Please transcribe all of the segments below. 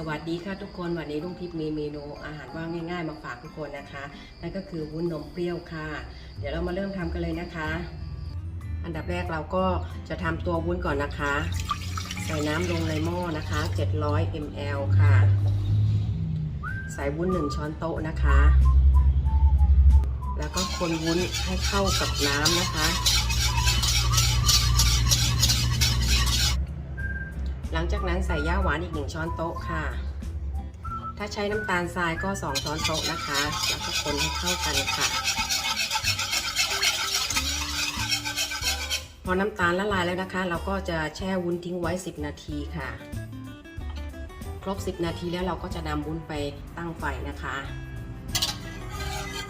สวัสดีค่ะทุกคนวันนี้ลุงทิพย์มีเมนูอาหารว่างง่าย ๆ มาฝากทุกคนนะคะนั่นก็คือวุ้นนมเปรี้ยวค่ะ เดี๋ยวเรามาเริ่มทำกันเลยนะคะ อันดับแรกเราก็จะทำตัววุ้นก่อนนะคะ ใส่น้ำลงในหม้อนะคะ 700 ml ค่ะ ใส่วุ้น 1 ช้อนโต๊ะนะคะ แล้วก็คนวุ้นให้เข้ากับน้ำนะคะ หลังจากนั้นใส่ย่าหวานอีก 1 ช้อนโต๊ะค่ะ ถ้าใช้น้ำตาลทรายก็ 2 ช้อนโต๊ะนะคะ แล้วก็คนให้เข้ากันค่ะ พอน้ำตาลละลายแล้วนะคะ เราก็จะแช่วุ้นทิ้งไว้ 10 นาทีค่ะ ครบ 10 นาทีแล้วเราก็จะนำวุ้นไปตั้งไฟนะคะ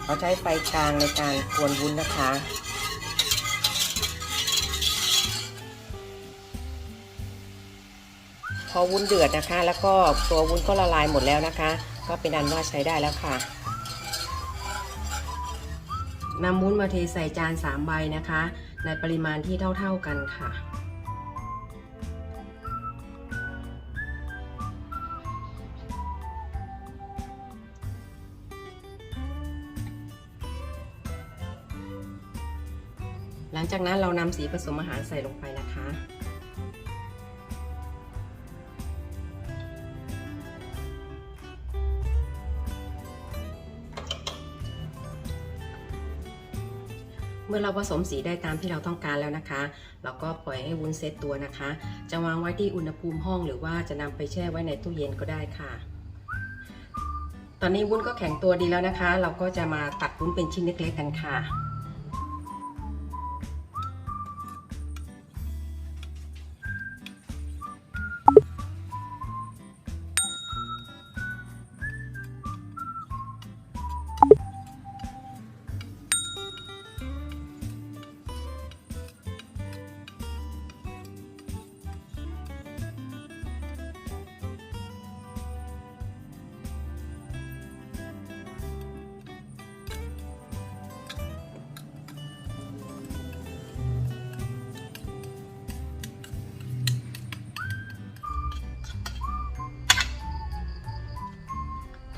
เราใช้ไฟกลางในการกวนวุ้นนะคะ พอวุ้นเดือดนะคะ แล้วก็ตัววุ้นก็ละลายหมดแล้วนะคะ ก็เป็นอันว่าใช้ได้แล้วค่ะนำวุ้นมาเทใส่จาน3ใบนะคะ ในปริมาณที่เท่า ๆกันค่ะหลังจากนั้นเรานำสีผสมอาหารใส่ลงไป เมื่อเราผสมสีได้ตามที่เราต้องการแล้วนะคะ เราก็ปล่อยให้วุ้นเซตตัวนะคะ จะวางไว้ที่อุณหภูมิห้องหรือว่าจะนำไปแช่ไว้ในตู้เย็นก็ได้ค่ะ ตอนนี้วุ้นก็แข็งตัวดีแล้วนะคะ เราก็จะมาตัดวุ้นเป็นชิ้นเล็กๆกันค่ะ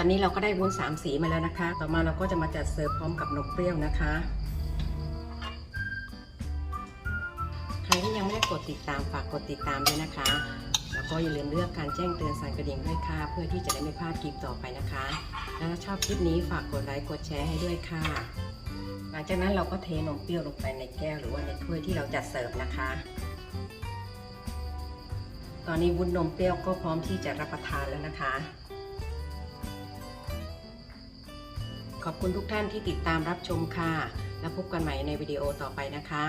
ตอนนี้เราก็ได้วุ้นสามสีมาแล้วนะคะ ต่อมาเราก็จะมาจัดเสิร์ฟพร้อมกับนมเปรี้ยวนะคะ ใครที่ยังไม่ได้กดติดตามฝากกดติดตามด้วยนะคะ แล้วก็อย่าลืมเลือกการแจ้งเตือนสั่นกระดิ่งด้วยค่ะ เพื่อที่จะได้ไม่พลาดคลิปต่อไปนะคะ แล้วถ้าชอบคลิปนี้ฝากกดไลค์กดแชร์ให้ด้วยค่ะ หลังจากนั้นเราก็เทนมเปรี้ยวลงไปในแก้วหรือว่าในถ้วยที่เราจัดเสิร์ฟนะคะตอนนี้วุ้นนมเปรี้ยวก็พร้อมที่จะรับประทานแล้วนะคะ ขอบคุณทุกท่านที่ติดตามรับชมค่ะ แล้วพบกันใหม่ในวิดีโอต่อไปนะคะ